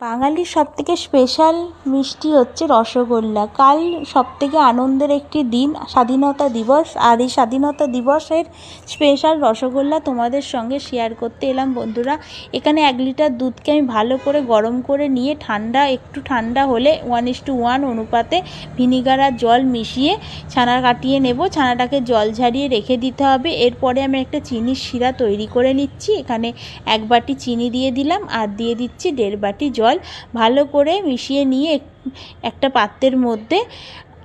বাঙালির সবথেকে স্পেশাল মিষ্টি হচ্ছে রসগোল্লা। কাল সবথেকে আনন্দের একটি দিন, স্বাধীনতা দিবস। আর এই স্বাধীনতা দিবসের স্পেশাল রসগোল্লা তোমাদের সঙ্গে শেয়ার করতে এলাম বন্ধুরা। এখানে এক লিটার দুধকে আমি ভালো করে গরম করে নিয়ে ঠান্ডা, একটু ঠান্ডা হলে ওয়ান ইস টু ওয়ান অনুপাতে ভিনিগার আর জল মিশিয়ে ছানা কাটিয়ে নেব। ছানাটাকে জল ঝারিয়ে রেখে দিতে হবে। এরপরে আমি একটা চিনির শিরা তৈরি করে নিচ্ছি। এখানে এক বাটি চিনি দিয়ে দিলাম। আর দিয়ে দিচ্ছি দেড় বাটি জল। ভালো করে মিশিয়ে নিয়ে একটা পাত্রের মধ্যে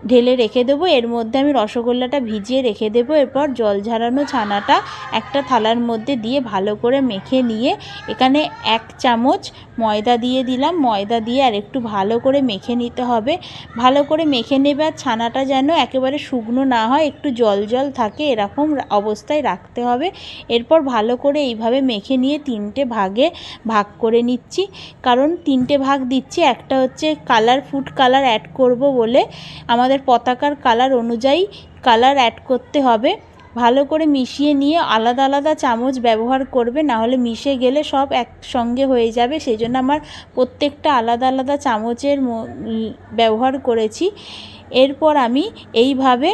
ঢেলে রেখে দেবো। এর মধ্যে আমি রসগোল্লাটা ভিজিয়ে রেখে দেবো। এরপর জল ঝরানো ছানাটা একটা থালার মধ্যে দিয়ে ভালো করে মেখে নিয়ে এখানে এক চামচ ময়দা দিয়ে দিলাম। ময়দা দিয়ে আর একটু ভালো করে মেখে নিতে হবে। ভালো করে মেখে নেবে আর ছানাটা যেন একেবারে শুকনো না হয়, একটু জল জল থাকে, এরকম অবস্থায় রাখতে হবে। এরপর ভালো করে এইভাবে মেখে নিয়ে তিনটে ভাগে ভাগ করে নিচ্ছি। কারণ তিনটে ভাগ দিচ্ছি, একটা হচ্ছে কালার ফুড কালার অ্যাড করব বলে আমার আমাদের পতাকার কালার অনুযায়ী কালার অ্যাড করতে হবে। ভালো করে মিশিয়ে নিয়ে আলাদা আলাদা চামচ ব্যবহার করবে, না হলে মিশে গেলে সব একসঙ্গে হয়ে যাবে। সেই জন্য আমার প্রত্যেকটা আলাদা আলাদা চামচের ব্যবহার করেছি। এরপর আমি এইভাবে,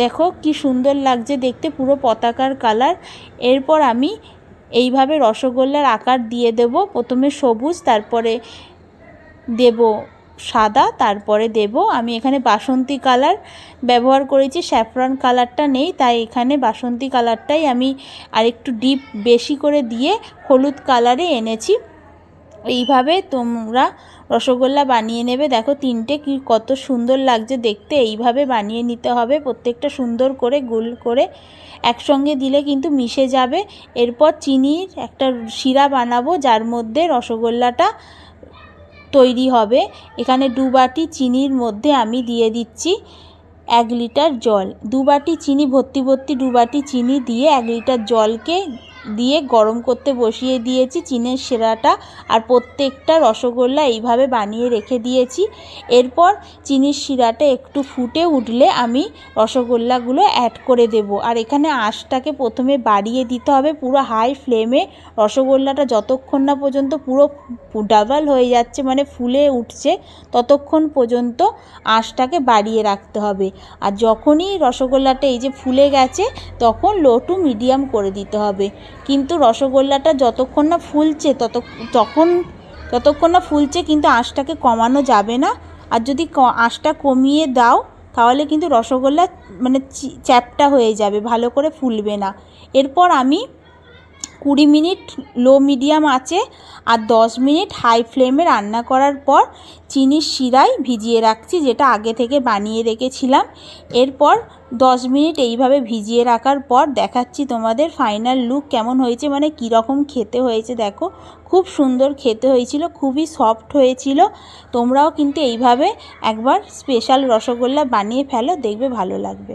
দেখো কি সুন্দর লাগছে দেখতে, পুরো পতাকার কালার এরপর আমি এইভাবে রসগোল্লার আকার দিয়ে দেব। প্রথমে সবুজ, তারপরে দেব সাদা, তারপরে দেব। আমি এখানে বাসন্তী কালার ব্যবহার করেছি, স্যাফরন কালারটা নেই, তাই এখানে বাসন্তী কালারটাই আমি আরেকটু ডিপ বেশি করে দিয়ে হলুদ কালারে এনেছি। এইভাবে তোমরা রসগোল্লা বানিয়ে নেবে। দেখো তিনটে কি কত সুন্দর লাগছে দেখতে। এইভাবে বানিয়ে নিতে হবে, প্রত্যেকটা সুন্দর করে, গোল করে একসঙ্গে দিলে কিন্তু মিশে যাবে। এরপর চিনির একটা শিরা বানাবো, যার মধ্যে রসগোল্লাটা তৈরি হবে। এখানে দু বাটি চিনির মধ্যে আমি দিয়ে দিচ্ছি এক লিটার জল। দু বাটি চিনি, ভর্তি ভর্তি দু বাটি চিনি দিয়ে এক লিটার জলকে দিয়ে গরম করতে বসিয়ে দিয়েছি চিনের সেরাটা আর প্রত্যেকটা রসগোল্লা এইভাবে বানিয়ে রেখে দিয়েছি। এরপর চিনির শিরাটা একটু ফুটে উঠলে আমি রসগোল্লাগুলো অ্যাড করে দেব। আর এখানে আঁশটাকে প্রথমে বাড়িয়ে দিতে হবে পুরো হাই ফ্লেমে রসগোল্লাটা যতক্ষণ না পর্যন্ত পুরো ডাবল হয়ে যাচ্ছে মানে ফুলে উঠছে, ততক্ষণ পর্যন্ত আঁশটাকে বাড়িয়ে রাখতে হবে। আর যখনই রসগোল্লাটা এই যে ফুলে গেছে, তখন লো টু মিডিয়াম করে দিতে হবে। কিন্তু রসগোল্লাটা যতক্ষণ না ফুলছে, তত তখন যতক্ষণ না ফুলছে কিন্তু আঁশটাকে কমানো যাবে না। আর যদি আঁশটা কমিয়ে দাও, তাহলে কিন্তু রসগোল্লা মানে চ্যাপটা হয়ে যাবে, ভালো করে ফুলবে না। এরপর আমি কুড়ি মিনিট লো মিডিয়াম আছে আর দশ মিনিট হাই ফ্লেমে রান্না করার পর চিনির শিরায় ভিজিয়ে রাখছি, যেটা আগে থেকে বানিয়ে রেখেছিলাম। এরপর দশ মিনিট এইভাবে ভিজিয়ে রাখার পর দেখাচ্ছি তোমাদের ফাইনাল লুক কেমন হয়েছে মানে কীরকম খেতে হয়েছে, দেখো। খুব সুন্দর খেতে হয়েছিল, খুবই সফট হয়েছিল। তোমরাও কিন্তু এইভাবে একবার স্পেশাল রসগোল্লা বানিয়ে ফেলো, দেখবে ভালো লাগবে।